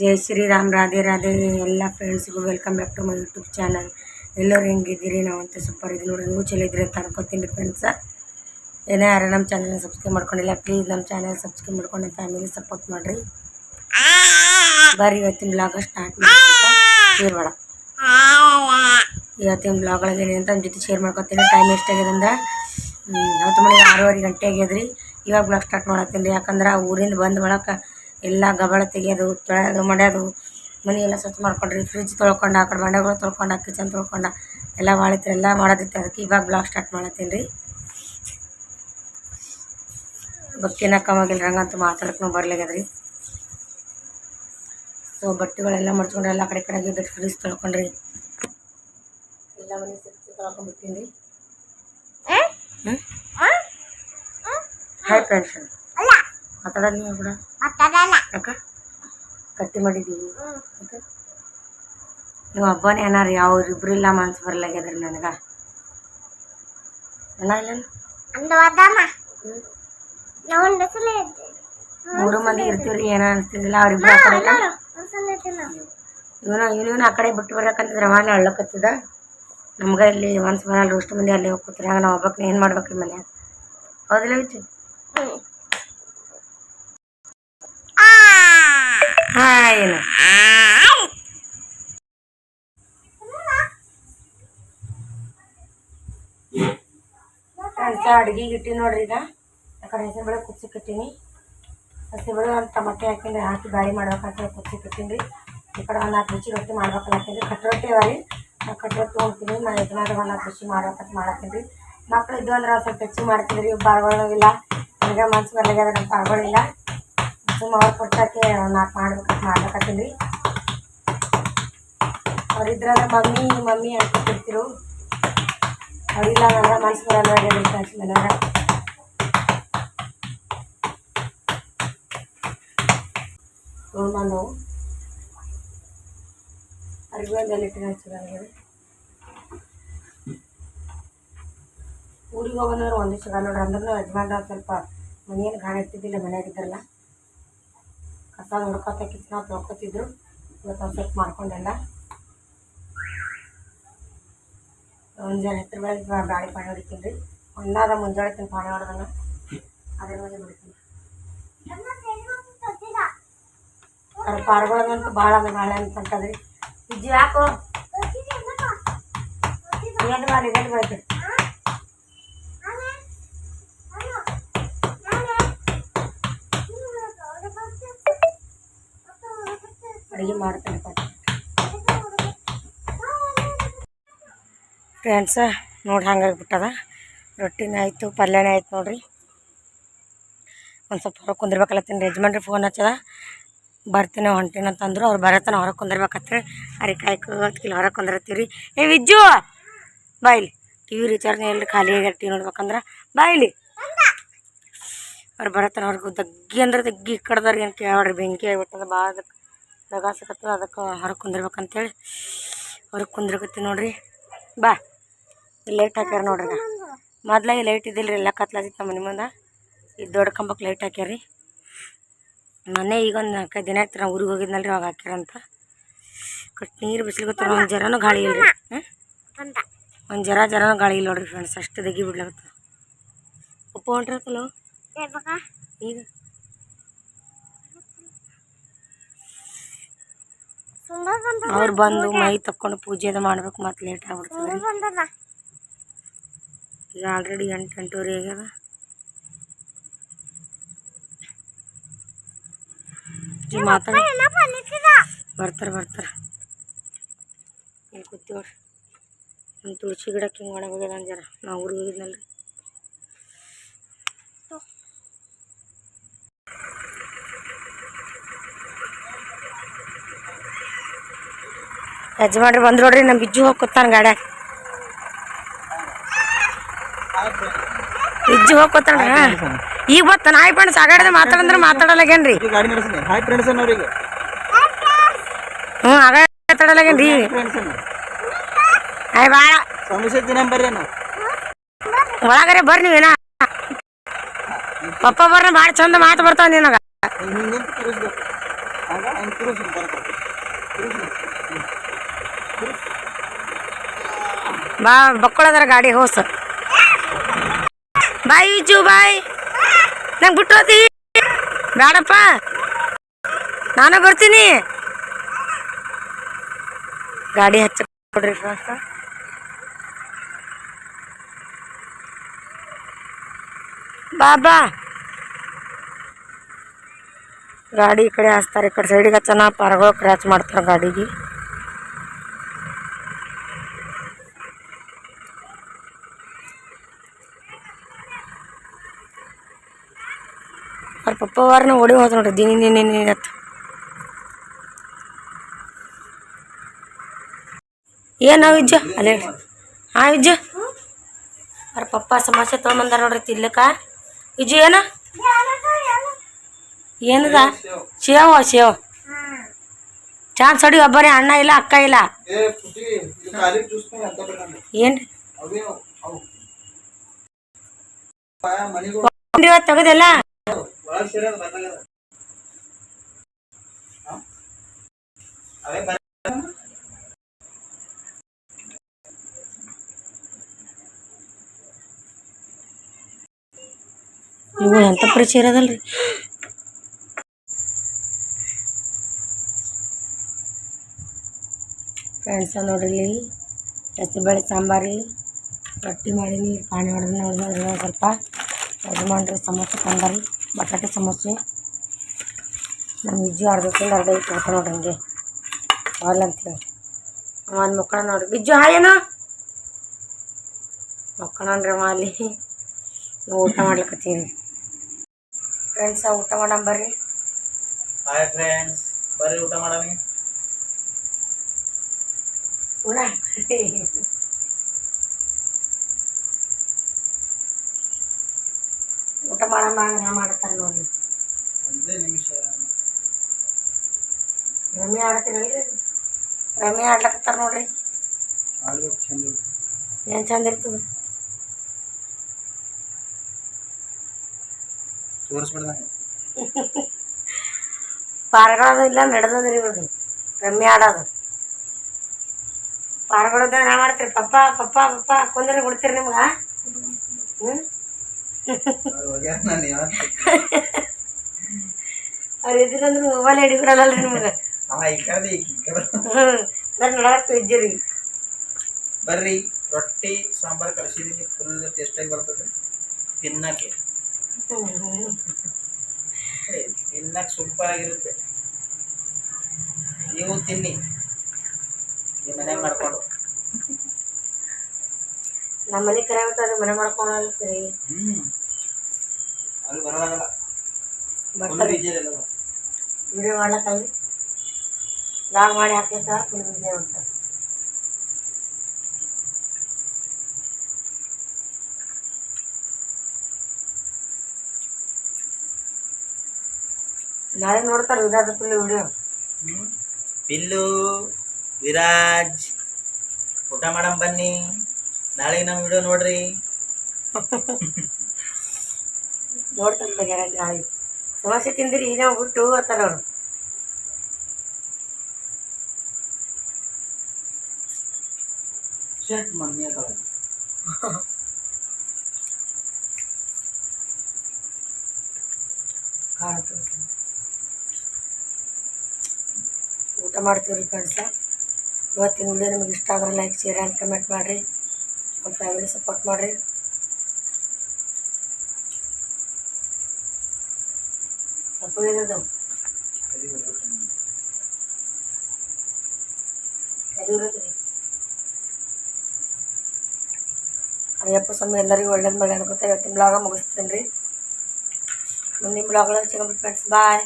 ಜೈ ಶ್ರೀರಾಮ್ ರಾಧೆ ರಾಧೆ. ಎಲ್ಲ ಫ್ರೆಂಡ್ಸ್ಗೂ welcome back to my YouTube channel ಎಲ್ಲರೂ ಹೆಂಗಿದ್ದೀರಿ? ನಾವಂತೂ ಸೂಪರ್ ಇದ್ದೀವಿ ನೋಡಿ. ನೀವು ಚಲೋ ಇದ್ರಿ ಅಂತ ಅನ್ಕೋತೀನಿ ಫ್ರೆಂಡ್ಸ ಏನೇ ಯಾರು ನಮ್ಮ ಚಾನಲ್ನ ಸಬ್ಸ್ಕ್ರೈಬ್ ಮಾಡ್ಕೊಂಡಿಲ್ಲ ಪ್ಲೀಸ್ ನಮ್ಮ ಚಾನಲ್ ಸಬ್ಸ್ಕ್ರೈಬ್ ಮಾಡ್ಕೊಂಡು ಫ್ಯಾಮಿಲಿ ಸಪೋರ್ಟ್ ಮಾಡಿರಿ. ಬರ್ರಿ ಇವತ್ತಿನ ಬ್ಲಾಗ ಸ್ಟಾರ್ಟ್ ಮಾಡಿ ಶೇರ್ ಇವತ್ತಿನ ಬ್ಲಾಗ್ ಏನಂತ ನಮ್ಮ ಜೊತೆ ಶೇರ್ ಮಾಡ್ಕೊತೀನಿ. ಟೈಮ್ ಎಷ್ಟಾಗಿದೆ ಅಂದ್ರೆ ಹತ್ತು ಮಣಿ ಆರೂವರೆ ಗಂಟೆ ಆಗ್ಯದ್ರಿ. ಇವಾಗ ಬ್ಲಾಗ್ ಸ್ಟಾರ್ಟ್ ಮಾಡತ್ತೀನಿ ರೀ. ಯಾಕಂದ್ರೆ ಊರಿಂದ ಬಂದ ಬಳಕ ಎಲ್ಲ ಗಬಳ ತೆಗಿಯೋದು ತೊಳೆಯೋದು ಮಡ್ಯೋದು ಮನೆ ಎಲ್ಲ ಸ್ವಚ್ಛ ಮಾಡ್ಕೊಂಡ್ರಿ ಫ್ರಿಜ್ ತೊಳ್ಕೊಂಡು ಆ ಕಡೆ ಮಂಡ್ಯಗಳು ತೊಳ್ಕೊಂಡು ಕಿಚನ್ ತೊಳ್ಕೊಂಡು ಎಲ್ಲ ಮಾಡಿತ್ತು ಎಲ್ಲ ಮಾಡೋದಿತ್ತು. ಅದಕ್ಕೆ ಇವಾಗ ಬ್ಲಾಗ್ ಸ್ಟಾರ್ಟ್ ಮಾಡತ್ತೀನಿ ರೀ ಬಕ್ಕಿನ ಕಮ್ಮಾಗಿಲ್ಲ ಹಂಗಂತೂ ಮಾತಾಡೋಕ್ಕೂ ಬರ್ಲಾಗ್ಯದ್ರಿ ಸೊ ಬಟ್ಟೆಗಳೆಲ್ಲ ಮಡ್ಚ್ಕೊಂಡ್ರೆ ಎಲ್ಲ ಕಡೆ ಕಡೆ ಆಗಿದ್ದು ಫ್ರಿಜ್ ತೊಳ್ಕೊಂಡ್ರಿ. ಎಲ್ಲ ಮನೆ ಸ್ವಚ್ಛ ಹ್ಞೂ ಹಾಯ್ ಫ್ರೆಂಡ್ಸ್ ಮಾತಾಡೋದು ನೀವು ಕೂಡ. ಕಟ್ಟಿ ಮಾಡಿದ್ದೀವಿ ಯಾಕೆ ನೀವು ಹಬ್ಬನೇ ಏನಾರು ಯಾವ ಇಬ್ರು ಇಲ್ಲ ಮನ್ಸು ಬರ್ಲಾಗ್ಯದ್ರಿ ನನಗೆ. ಇಲ್ಲ ಮೂರು ಮಂದಿ ಇರ್ತೀವ್ರಿ ಏನ ಅನಿಸ್ತಿದ್ದಿಲ್ಲ ಅವ್ರಿಬ್ರು ಆ ಕಡೆ ಇಲ್ಲ ಇವನು ಇವನು ಆ ಕಡೆ ಬಿಟ್ಟು ಬರ್ಬೇಕಂತಿದ್ರೆ ಅವಾಗ ಅಳ್ಳಕತ್ತಿದ ನಮ್ಗೆ ಇಲ್ಲಿ ಮನ್ಸು ಬರಲ್ಲ ಅಷ್ಟು ಮಂದಿ ಅಲ್ಲಿ ಹಂಗ ನಾವು ಒಬ್ಬಕ್ಕೆ ಏನು ಮಾಡ್ಬೇಕ್ರಿ ಮನ್ಯಾಗ? ಹೌದಿಲ್ಲ ಐತಿ ಹಾಂ ಏನು ಅಂತ ಅಡ್ಗೆಗೆ ಇಟ್ಟಿ ನೋಡ್ರಿ ಈಗ. ಆ ಕಡೆ ಹೆಸರು ಬೇಳೆ ಕುದಿಸಿ ಕಟ್ಟೀನಿ. ಹಸಿ ಬೇಳೆ ಒಂದು ಟಮಟೆ ಹಾಕಿಂದ ಹಾಕಿ ಬ್ಯಾಳಿ ಮಾಡ್ಬೇಕಂತ ಕುದಿಸಿ ಕಟ್ಟೀನಿ ರೀ ಈ ಕಡೆ ಒಂದು ನಾಲ್ಕು ರುಚಿ ರೊಟ್ಟಿ ಮಾಡ್ಬೇಕಂತೀನಿ ರೀ ಕಟ್ ರೊಟ್ಟಿ ಅವರಿ ನಾ ಕಟ್ ರೊಟ್ಟಿ ಹೋಗ್ತೀನಿ ನಾ ಯಜಮಾನ ಒಂದು ನಾಲ್ಕು ರುಚಿ ಮಾಡ್ಬೇಕಂತ ಮಾಡತ್ತೀನಿ ಮಕ್ಳು ಇದ್ದು ಅಂದ್ರೆ ಸ್ವಲ್ಪ ಹೆಚ್ಚು ಮಾಡ್ತೀನಿ ರೀ, ಬಾಳ್ಗಳು ಇಲ್ಲ. ನನಗೆ ಮನ್ಸು ಬರ್ಲಾಗ್ಯದ ನಮ್ಮ ಪಾರ್ಗಳಿಲ್ಲ ಕೊಟ್ಟಕ್ಕೆ ಒಂದು ನಾಲ್ಕು ಮಾಡ್ಬೇಕು ಮಾಡ್ಬೇಕತ್ತೀನಿ. ಅವ್ರಿದ್ರ ಮಮ್ಮಿ ಮಮ್ಮಿ ಅಂತಿರ್ತಿರು ಅವ್ರಿಲ್ಲ ಅಂದ್ರೆ ಮನ್ಸು ಬರಲ್ಲ ಮನ್ಯಾಗ. ತೊಗೊಂಡು ಬಂದವು ಅರ್ಬಿ ಒಂದು ಎಲ್ಲಿಟ್ಟಿನ ಹಚ್ಚಿದಂಗೆ ಊರಿಗೆ ಹೋಗೋದಂದ್ರೆ ಒಂದಿಷ್ಟು ಸಲ ನೋಡ್ರಿ ಅಂದ್ರೂ ಯಜಮಾನ್ರ ಸ್ವಲ್ಪ ಮನೇನು ಗಾಣ ಇರ್ತಿದ್ದಿಲ್ಲ ಮನ್ಯಾಗಿದ್ರಲ್ಲ ಕಸ ನೋಡ್ಕೊತ ಕಿಚನ ತೊಳ್ಕೊತಿದ್ರು ಇವತ್ತು ಒಂದು ಸ್ವಲ್ಪ ಮಾಡ್ಕೊಂಡೆಲ್ಲ ಮುಂಜಾನೆ ಹೆಸರು ಬೆಳಗ್ಗೆ ಬ್ಯಾಳಿ ಪಾಣಿ ಹೊಡಿತೀನಿ ರೀ ಒಂದಾದ ಮುಂಜಾನೆ ತಿಂದು ಪಾಣಿ ಹೊಡೆದಲ್ಲ ಅದ್ರ ಮೇಲೆ ಬಿಡ್ತೀನಿ ಪಾರ್ಗಳದಂತೂ ಭಾಳ ಅದ ಭಾಳ ಅಂತಂತದ್ರಿ ಇಜ್ಜಿ ಯಾಕೋ? ಏನು ಮಾಡಿ ಏನು ಬೆಳಿತೀರಿ ಅಡುಗೆ ಮಾಡ್ತೀನಿ ಫ್ರೆಂಡ್ಸ ನೋಡಿ ಹಂಗಾಗ್ಬಿಟ್ಟದ. ರೊಟ್ಟಿನ ಆಯಿತು, ಪಲ್ಯನೇ ಆಯ್ತು ನೋಡ್ರಿ. ಒಂದು ಸ್ವಲ್ಪ ಹೊರಗೆ ಕುಂದಿರ್ಬೇಕಲ್ಲತ್ತೀನಿ ರೆಜ್ಮೆಂಟ್ರಿ ಫೋನ್ ಹಚ್ಚದ. ಬರ್ತೀನಿ ಹೊಂಟೀನಿ ಅಂತಂದ್ರು ಅವ್ರು ಬರತನ ಹೊರಗೆ ಕುಂದಿರ್ಬೇಕತ್ತೇಳಿ ಅರೆ ಕಿಲೋ ಹೊರಗೆ ಕುಂದಿರ್ತೀವಿ ಏ ವಿಜ್ಜು! ಬಾಯ್ಲಿ ಟಿ ವಿ ರೀಚಾರ್ಜ್ನ ಎಲ್ಲಿ ಖಾಲಿ ಆಗ್ಯಾರ ಟಿ ನೋಡ್ಬೇಕಂದ್ರೆ. ಬಾಯ್ಲಿ ಅವ್ರು ಬರತನ ಅವ್ರಿಗೆ ದಗ್ಗಿ ಅಂದ್ರೆ ದಗ್ಗಿ ಕಡ್ದಾರ ಏನು ಕೇಳ್ರಿ ಬೆಂಕಿ ಆಗ್ಬಿಟ್ಟದ ಭಾಳ ದಗ ಅದಕ್ಕೆ ಹೊರಗೆ ಕುಂದಿರ್ಬೇಕಂತೇಳಿ ಹೊರಗೆ ಕುಂದಿರ್ಕತ್ತಿ ನೋಡ್ರಿ. ಬಾ ಲೈಟ್ ಹಾಕ್ಯಾರ ನೋಡ್ರಿ ಮೊದ್ಲಾಗಿ ಲೈಟ್ ಇದ್ದಿಲ್ಲ ರೀ ಎಲ್ಲ ಕತ್ಲಾದಿತ್ತು ನಮ್ಮ ಮನೆ ಮುಂದೆ. ಇದು ದೊಡ್ಡ ಕಂಬಕ್ಕೆ ಲೈಟ್ ಹಾಕ್ಯಾರಿ. ಮೊನ್ನೆ ಈಗ ಒಂದು ನಾಲ್ಕೈದು ದಿನ ಆಯ್ತು ನಾವು ಊರಿಗೆ ಹೋಗಿದ್ನಲ್ರಿ, ಅವಾಗ ಹಾಕ್ಯಾರಂತ ಕಟ್ ನೀರು ಬಿಸಿಲಿಗತ್ತ ಒಂದು ಜರನೂ ಗಾಳಿ ಇಲ್ಲ ರೀ ಒಂದು ಜರ ಜರನೂ ಗಾಳಿ ಇಲ್ಲ ನೋಡ್ರಿ ಫ್ರೆಂಡ್ಸ್ ಅಷ್ಟು ದಗಿ ಬಿಡ್ಲಾಗತ್ತ ಉಪ್ಪು ಹೊಂಟ್ರತ್ತಲ್ಲ ಈಗ? ಅವ್ರು ಬಂದು ಮೈ ತಕ್ಕೊಂಡು ಪೂಜೆ ಅದು ಮಾಡ್ಬೇಕು ಮತ್ತೆ ಲೇಟ್ ಆಗ್ಬಿಡ್ತದೆ ಈಗ ಆಲ್ರೆಡಿ ಎಂಟು ಎಂಟೂವರೆ ಆಗ್ಯದ ಮಾತಾಡ ಬರ್ತಾರೆ ಬರ್ತಾರೆ. ಇಲ್ಲಿ ಕೂತೀವ್ರಿ ನಮ್ಮ ತುಳಸಿ ಗಿಡಕ್ಕೆ ಹಿಂಗೆ ಒಣಗೋಗ್ಯದ ಅಂಜಾರ ನಾವು ಊರಿಗೆ ಹೋಗಿದ್ನಲ್ರಿ. ಯಜಮಾನ್ರಿ ಬಂದ್ರು ನೋಡ್ರಿ ನಮ್ಮ ಬಿಜ್ಜು ಹೋಗಿ ಕೂತಾನ ಗಾಡ್ಯಾಗ ಬಿಜ್ಜು ಹೋಗಿ ಕೂತಾನ ಈಗ ಬತ್ತ ನಾಯಿ ಫ್ರೆಂಡ್ಸ್ ಆಗಾಡದ ಮಾತಾಡಂದ್ರೆ ಮಾತಾಡಲಾಗೇನ್ರಿ? ಆಗಾಡಲಾಗೇನ್ರಿ ಹ್ಞೂ ಆಗ ಮಾತಾಡಲಾಗೇನ್ರಿ? ಅಣ್ಣ. ಒಳಗರೆ ಬರ್ರಿ ನೀವೇನ? ಪಪ್ಪ ಬರ್ರಿ ಭಾಳ ಚಂದ ಮಾತು ಬರ್ತಾವ ನಿನಗ ಹಿಂಗೆ ನಿಂತು ತಿರುಗಿಸ್ಬೇಕು ಆಗ ಹಿಂಗೆ ತಿರುಗಿಸ್ಬೇಕು ಬಾ, ಬಕ್ಕೊಳದಾರ ಗಾಡಿ ಹೋಸ. ಬಾಯ್ ಈಜು ಬಾಯ್ ನಂಗೆ ಬಿಟ್ಟು ಹೋತಿ ಬೇಡಪ್ಪ ನಾನು ಬರ್ತೀನಿ. ಗಾಡಿ ಹಚ್ಚ ಕೊಡ್ರಿ ಫ್ರೆಂಡ್ಸ ಬಾಬಾ ಗಾಡಿ ಈ ಕಡೆ ಹಚ್ತಾರೆ ಈ ಕಡೆ ಸೈಡಿಗೆ ಹಚ್ಚನ, ಪಾರ್ಗಳು ಕ್ರ್ಯಾಚ್ ಮಾಡ್ತಾರೆ ಗಾಡಿಗೆ. ಅವ್ರ ಪಪ್ಪ ವಾರನ ಓಡಿ ಹೋದ ನೋಡ್ರಿ ದಿನಿ ನಿನ್ನೆ ನಿನ್ನತ್ತ ಏನು ವಿಜ್ಜ ಅಲ್ಲೇ ಹಾ ವಿಜ್ಜ ಅವ್ರ ಪಪ್ಪ ಸಮಸ್ಯೆ ತೊಗೊಂಬಂದಾರ ನೋಡ್ರಿ ತಿನ್ಲಕ್ಕ. ವಿಜು ಏನ? ಏನದ? ಸೇವ ಸೇವ ಚಾನ್ಸ್ ಹೊಡಿ ಒಬ್ಬರಿ ಅಣ್ಣ ಇಲ್ಲ ಅಕ್ಕ ಇಲ್ಲ. ಏನ್ರಿ ತೆಗದಲ್ಲ. ಇವು ಎಂತ ಪರಿಚಯ ಇರೋದಲ್ರಿ ಫ್ರೆಂಡ್ಸ ನೋಡ್ರಿ ಹೆಸರು ಬೇಳೆ ಸಾಂಬಾರಿ ರೊಟ್ಟಿ ಮಾಡೀನಿ ಪಾನಿ ಹೊಡೆದ ನೋಡಿದ್ರೆ ಸ್ವಲ್ಪ. ಯಜಮಾನ್ರಿ ಸಮೋಸೆ ತಂದರಿ ಬಟಾಟೆ ಸಮೋಸೆ. ನಮ್ಮ ವಿಜ್ಜು ತಿಂದು ಅರ್ಧ ಐತೆ ಹೋಗ್ತಾ ನೋಡ್ರಿ ಹಂಗೆ. ಅವಲ್ಲ ಅಂತೇಳಿ ಒಂದು ಮಕ್ಕಳ ನೋಡ್ರಿ. ಬಿಜ್ಜು ಹಾಯನ ಮಕ್ಕಳನ್ರಿ ಅವ ಅಲ್ಲಿ. ನಾವು ಊಟ ಮಾಡ್ಲಿಕತ್ತೀವಿ. ಫ್ರೆಂಡ್ಸ ಊಟ ಮಾಡಮ್ ಬರ್ರಿ. ಹಾಯ್ ಫ್ರೆಂಡ್ಸ್ ಬರ್ರಿ ಊಟ ಮಾಡಮಿ. ಊಟ ಊಟ ಮಾಡಮ್ಮ ಮಾಡ್ತಾರೆ ನೋಡಿ ಒಂದೇ ನಿಮಿಷ. ರಮ್ಮಿ ಆಡ್ತೀರಲ್ರಿ? ರಮ್ಮಿ ಆಡ್ಲಕತ್ತಾರ ನೋಡ್ರಿ. ಆಡ್ಬೇಕು ಚಂದ ಏನು ಚಂದ ಇರ್ತದ ತೋರಿಸ್ಬಿಡ್ದಂಗೆ ಪಾರಗಳದು ಇಲ್ಲ ನಡೆದದ್ರಿ ಇವ್ರದ್ದು ರಮ್ಯ ಆಡೋದು. ಪಾರ್ಗಳದ ನಾ ಮಾಡ್ತೀರಿ ಪಪ್ಪ ಪಪ್ಪ ಪಪ್ಪ ಕುಂದ್ರೆ ಕೊಡ್ತೀರಿ ನಿಮ್ಗೆ? ಹ್ಞೂ ಯಾವತ್ತು ಅವ್ರು ಇದ್ರಂದ್ರೆ ಮೊಬೈಲ್ ಹಿಡಿಬಿಡಲ್ಲ ನಿಮ್ಗೆ. ಹ್ಞೂ ಇದ್ದೀರಿ. ಬರ್ರಿ ರೊಟ್ಟಿ ಸಾಂಬಾರು ಕಳಿಸಿದೀನಿ ಫುಲ್ ಟೇಸ್ಟಾಗಿ ಬರ್ತದೆ. ತಿನ್ನಕ್ಕೆ. ಏ, ತಿನ್ನಕ್ಕೆ ಸೂಪರ್ ಆಗಿರುತ್ತೆ. ನೀವು ತಿನ್ನಿ. ನಿಮ್ಮ ಮಾಡ್ಕೊಂಡು. ನಮ್ಮ ಮನೆ ಕರೆ ಬಿಟ್ಟಾರಿ ಮನೆ ಮಾಡ್ಕೊಳಲ್ತೀರಿ ಹ್ಞೂ ಅಲ್ಲಿ ಬರೋದಾಗಲ್ಲ. ಫುಲ್ ಬರ್ತಾರೆ ಬೀಜ ಎಲ್ಲ ವಿಡಿಯೋ ಮಾಡ್ಲಕ್ಕಲ್ರಿ ಲಾಗ್ ಮಾಡಿ ಹಾಕ್ಲಿಕ್ಕ ಫುಲ್ ಬಿಜಿ ಅಂತ. ನಾಳೆ ನೋಡ್ತಾರೆ ವಿರಾಟ್ ಫುಲ್ ವಿಡಿಯೋ ಪಿಲ್ಲು ವಿರಾಜ್ ಊಟ ಮಾಡಮ್ ಬನ್ನಿ. ನಾಳೆ ನಮ್ಮ ವಿಡಿಯೋ ನೋಡ್ರಿ. ನೋಡ್ತಾರೆ ಗ್ಯಾರಂಟಿ ನಾಳೆ ಸಮಸ್ಯೆ ತಿಂದಿರಿ ಈಗ ಬಿಟ್ಟು ಅಂತಾರ ಅವ್ರು. ಶರ್ಟ್ ಮಮ್ಮಿ ಅದಾವ ಊಟ ಮಾಡ್ತೀವ್ರಿ ಫ್ರೆಂಡ್ಸ ಇವತ್ತಿನ ಮುಂದೆ ನಿಮಗೆ ಇಷ್ಟ ಆದ್ರೆ ಲೈಕ್ ಶೇರ್ ಆ್ಯಂಡ್ ಕಮೆಂಟ್ ಮಾಡಿರಿ. ನಮ್ಮ ಫ್ಯಾಮಿಲಿ ಸಪೋರ್ಟ್ ಮಾಡಿರಿ. ತಪ್ಪು ಏನದು? ಅಯ್ಯಪ್ಪ ಸ್ವಾಮಿ ಎಲ್ಲರಿಗೂ ಒಳ್ಳೇದು ಮಾಡಿ ಅನ್ಕೋತಾ ಇವತ್ತಿನ ಬ್ಲಾಗ ಮುಗಿಸ್ತೀನಿ ರೀ. ಮುಂದಿನ ಬ್ಲಾಗ್ದಾಗ ಸಿಗೋಣ ಫ್ರೆಂಡ್ಸ್ ಬಾಯ್